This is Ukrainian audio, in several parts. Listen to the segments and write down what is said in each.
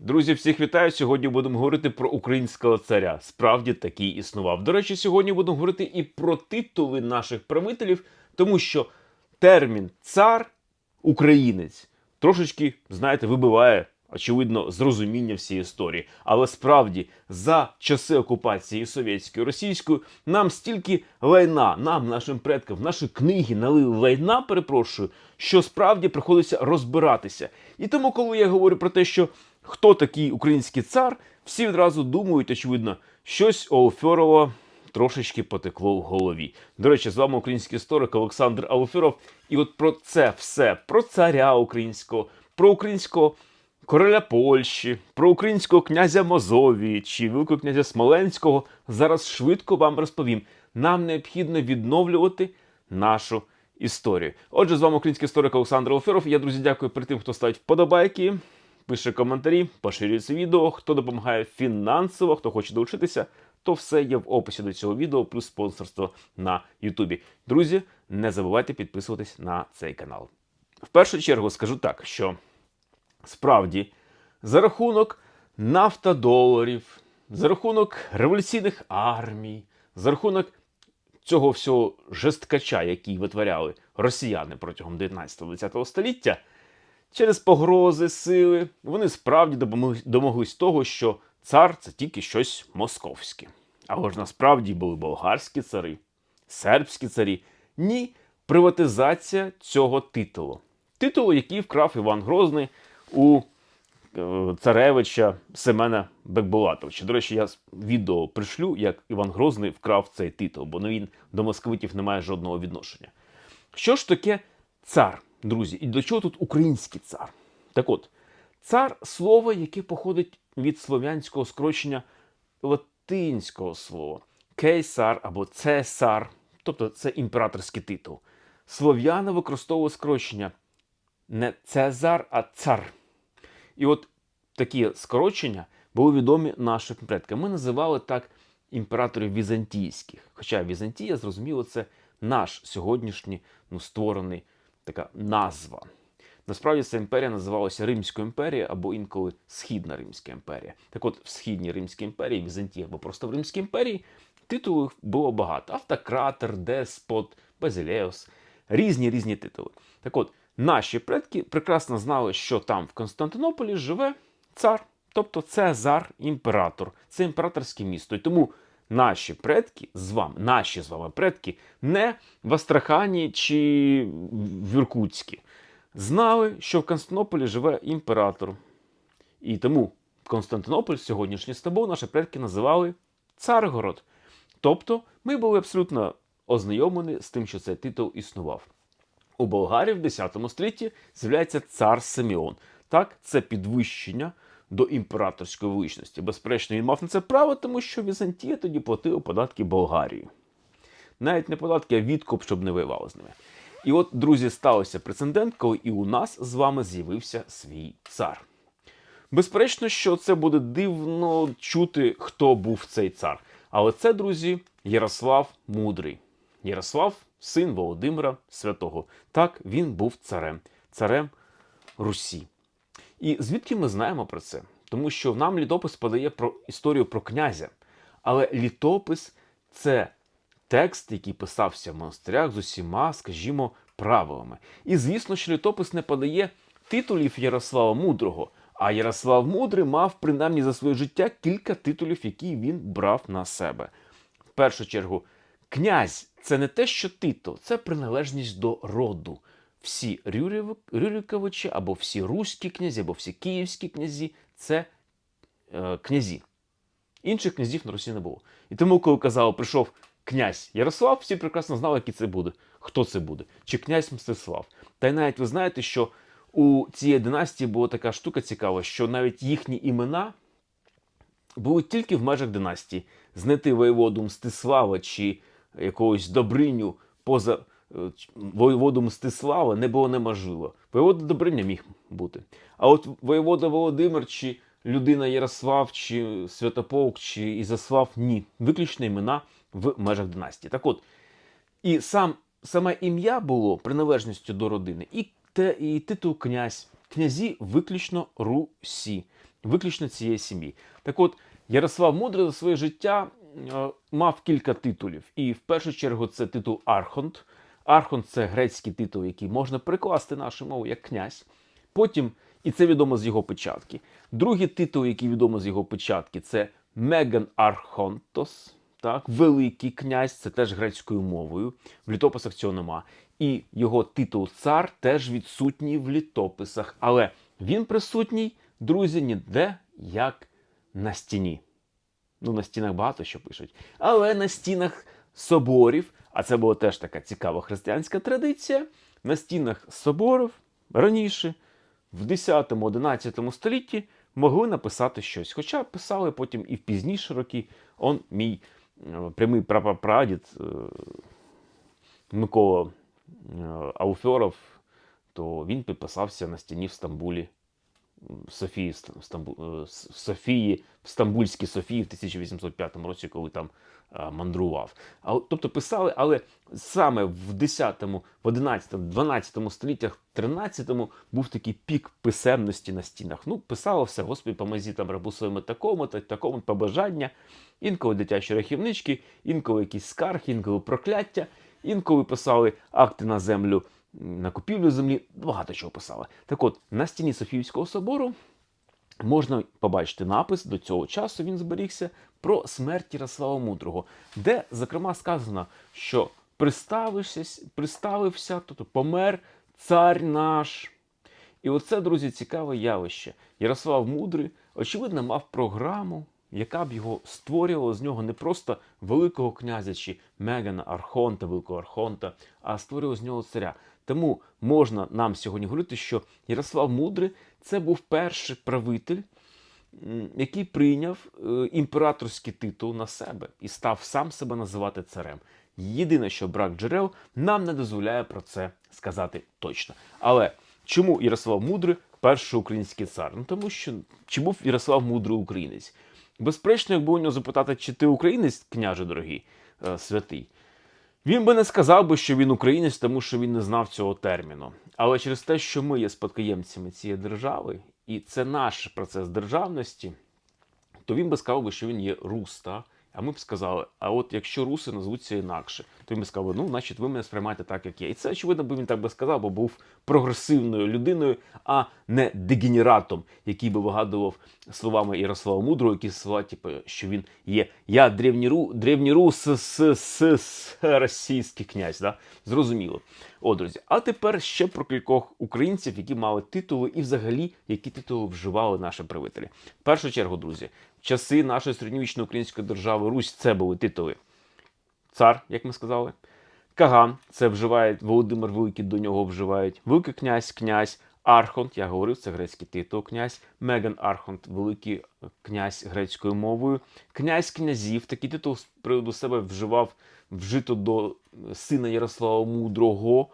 Друзі, всіх вітаю. Сьогодні будемо говорити про українського царя. Справді такий існував. До речі, сьогодні будемо говорити і про титули наших правителів, тому що термін цар українець трошечки, знаєте, вибиває. Очевидно, зрозуміння всієї історії. Але справді за часи окупації совєтської російської нам стільки лайна, нам, нашим предкам, наші книги налили лайна, перепрошую, що справді приходиться розбиратися. І тому, коли я говорю про те, що хто такий український цар, всі відразу думають, очевидно, щось у трошечки потекло в голові. До речі, з вами український історик Олександр Алферов. І от про це все, про царя українського, про українського короля Польщі, про українського князя Мозовії чи великого князя Смоленського зараз швидко вам розповім. Нам необхідно відновлювати нашу історію. Отже, з вами український історик Олександр Алферов. Я, друзі, дякую перед тим, хто ставить вподобайки, пише коментарі, поширює це відео, хто допомагає фінансово, хто хоче долучитися, то все є в описі до цього відео, плюс спонсорство на Ютубі. Друзі, не забувайте підписуватись на цей канал. В першу чергу скажу так, що справді за рахунок нафтодоларів, за рахунок революційних армій, за рахунок цього всього жесткача, який витворяли росіяни протягом 19-20 століття, через погрози сили, вони справді домоглись того, що цар це тільки щось московське. Але ж насправді були болгарські цари, сербські царі. Ні, приватизація цього титулу. Титулу, який вкрав Іван Грозний у е, царевича Семена Бекбулатовича. До речі, я відео пришлю, як Іван Грозний вкрав цей титул, бо він до московитів не має жодного відношення. Що ж таке цар, друзі? І до чого тут український цар? Так от, цар слово, яке походить від слов'янського скорочення латинського слова кейсар або цесар, тобто це імператорський титул. Слов'яни використовували скорочення не Цезар, а цар. І от такі скорочення були відомі нашим предкам. Ми називали так імператорів візантійських. Хоча Візантія, зрозуміло, це наш сьогоднішній ну, створений така назва. Насправді ця імперія називалася Римською імперією або інколи Східна Римська імперія. Так от, в Східній Римській імперії, Візантії або просто в Римській імперії титулів було багато: автократер, деспот, базилеус, різні різні титули. Так от, наші предки прекрасно знали, що там в Константинополі живе цар, тобто Цезар імператор, це імператорське місто. І тому наші предки з вами, наші з вами предки, не в Астрахані чи в Іркутській, знали, що в Константинополі живе імператор. І тому Константинополь, сьогоднішній Стамбул, наші предки називали Царгород. Тобто ми були абсолютно ознайомлені з тим, що цей титул існував. У Болгарії в 10 столітті з'являється цар Симеон. Так, це підвищення до імператорської величності. Безперечно, він мав на це право, тому що Візантія тоді платила податки Болгарії. Навіть не податки, а відкуп, щоб не воювали з ними. І от, друзі, сталося прецедент, коли і у нас з вами з'явився свій цар. Безперечно, що це буде дивно чути, хто був цей цар. Але це, друзі, Ярослав Мудрий. Ярослав, син Володимира Святого. Так, він був царем, царем Русі. І звідки ми знаємо про це? Тому що нам літопис подає про історію про князя. Але літопис це текст, який писався в монастирях з усіма, скажімо, правилами. І звісно, що літопис не подає титулів Ярослава Мудрого. А Ярослав Мудрий мав принаймні за своє життя кілька титулів, які він брав на себе. В першу чергу, князь це не те, що титул, це приналежність до роду. Всі Рюриковичі, або всі руські князі, або всі київські князі це е, князі. Інших князів на Русі не було. І тому, коли казали, прийшов князь Ярослав, всі прекрасно знали, який це буде, хто це буде, чи князь Мстислав. Та й навіть ви знаєте, що у цієї династії була така штука цікава, що навіть їхні імена були тільки в межах династії. Знайти воєводу Мстислава чи якогось Добриню поза воєводу Мстислава не було неможливо. Воєвода Добриня міг бути. А от воєвода Володимир чи людина Ярослав, чи Святополк, чи Ізяслав ні. Виключно імена в межах династії. Так от, і сам, саме ім'я було приналежністю до родини, і, те, і титул князь. Князі виключно Русі. виключно цієї сім'ї. Так от, Ярослав Мудрий за своє життя е, мав кілька титулів. І в першу чергу це титул Архонт. Архонт це грецький титул, який можна перекласти нашу мову як князь. Потім, і це відомо з його печатки. Другий титул, який відомо з його печатки, це Меган Архонтос. Так, великий князь, це теж грецькою мовою. В літописах цього нема. І його титул цар теж відсутній в літописах. Але він присутній, друзі, ніде як на стіні. Ну, на стінах багато що пишуть. Але на стінах соборів, а це була теж така цікава християнська традиція. На стінах соборів раніше, в 10-11 столітті, могли написати щось. Хоча писали потім і в пізніші роки. Он мій е, прямий прапрапрадід е, Микола е, Ауфьоров, то він підписався на стіні в Стамбулі. Софії, Стамбу, е, Софії, в Стамбульській Софії в 1805 році, коли там е, мандрував. А, тобто писали, але саме в 10, в 11, 12 століттях, 13 був такий пік писемності на стінах. Ну, писало все, Господи, помозі там рабу своєму такому, та такому побажання. Інколи дитячі рахівнички, інколи якісь скарги, інколи прокляття, інколи писали акти на землю, на купівлю землі, багато чого писали. Так от, на стіні Софіївського собору можна побачити напис до цього часу він зберігся про смерть Ярослава Мудрого, де, зокрема, сказано, що приставився, приставився, тобто помер цар наш. І оце, друзі, цікаве явище. Ярослав Мудрий, очевидно, мав програму, яка б його створювала з нього не просто великого князя чи Мегана Архонта, великого Архонта, а створювала з нього царя. Тому можна нам сьогодні говорити, що Ярослав Мудрий це був перший правитель, який прийняв е, імператорський титул на себе і став сам себе називати царем. Єдине, що брак джерел нам не дозволяє про це сказати точно. Але чому Ярослав Мудрий перший український цар? Ну тому що чи був Ярослав Мудрий українець? Безперечно, якби у нього запитати, чи ти українець, княже дорогий, е, святий, він би не сказав би, що він українець, тому що він не знав цього терміну. Але через те, що ми є спадкоємцями цієї держави, і це наш процес державності, то він би сказав би, що він є рус, та? А ми б сказали, а от якщо руси назвуться інакше, то він би сказав, ну, значить, ви мене сприймаєте так, як є. І це, очевидно, би він так би сказав, бо був прогресивною людиною, а не дегенератом, який би вигадував словами Ярослава Мудрого, які слова, типу, що він є я древній ру, древній рус с, с, с, російський князь. Да? Зрозуміло. О, друзі, а тепер ще про кількох українців, які мали титули, і взагалі які титули вживали наші правителі. В першу чергу, друзі, часи нашої середньовічної української держави Русь це були титули. Цар, як ми сказали. Каган, це вживає Володимир Великий, до нього вживають. Великий князь, князь, Архонт, я говорив, це грецький титул, князь, Меган Архонт, великий князь грецькою мовою. Князь князів, такий титул з приводу себе вживав вжито до сина Ярослава Мудрого.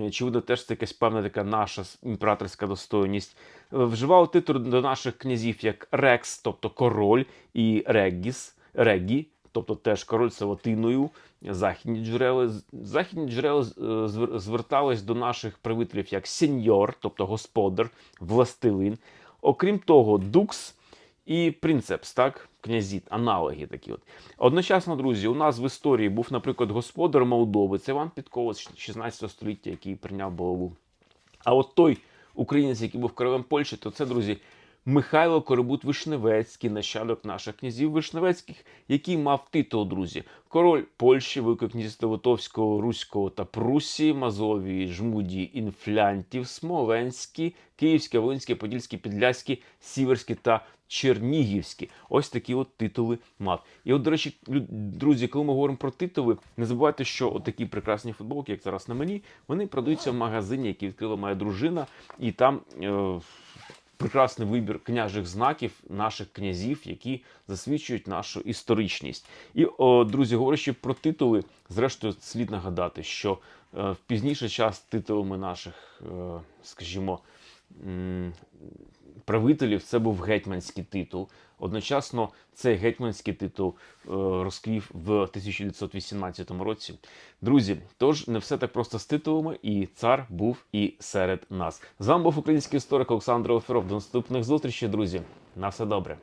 Очевидно, теж це якась певна така наша імператорська достойність. Вживав титул до наших князів як Рекс, тобто король, і Регіс, Регі, тобто теж король це латиною. Західні джерела, західні джерела е, звертались до наших правителів як сеньор, тобто господар, властелин. Окрім того, дукс і принцепс, так, князіт, аналоги такі. От. Одночасно, друзі, у нас в історії був, наприклад, господар Молдови, це Іван Підкова з 16 століття, який прийняв булаву. А от той українець, який був королем Польщі, то це, друзі, Михайло Коробут Вишневецький, нащадок наших князів Вишневецьких, який мав титул, друзі, король Польщі, Великого князівства Литовського, Руського та Прусії, Мазовії, Жмудії, Інфлянтів, Смоленський, Київський, Волинський, Подільський, Підляський, Сіверський та Чернігівський. Ось такі от титули мав. І от, до речі, друзі, коли ми говоримо про титули, не забувайте, що от прекрасні футболки, як зараз на мені, вони продаються в магазині, який відкрила моя дружина, і там. Е- Прекрасний вибір княжих знаків наших князів, які засвідчують нашу історичність. І, о, друзі, говорячи про титули, зрештою, слід нагадати, що е, в пізніший час титулами наших, е, скажімо, правителів це був гетьманський титул. Одночасно цей гетьманський титул е, розквів в 1918 році. Друзі, тож не все так просто з титулами, і цар був і серед нас. З вами був український історик Олександр Оферов. До наступних зустрічей, друзі. На все добре.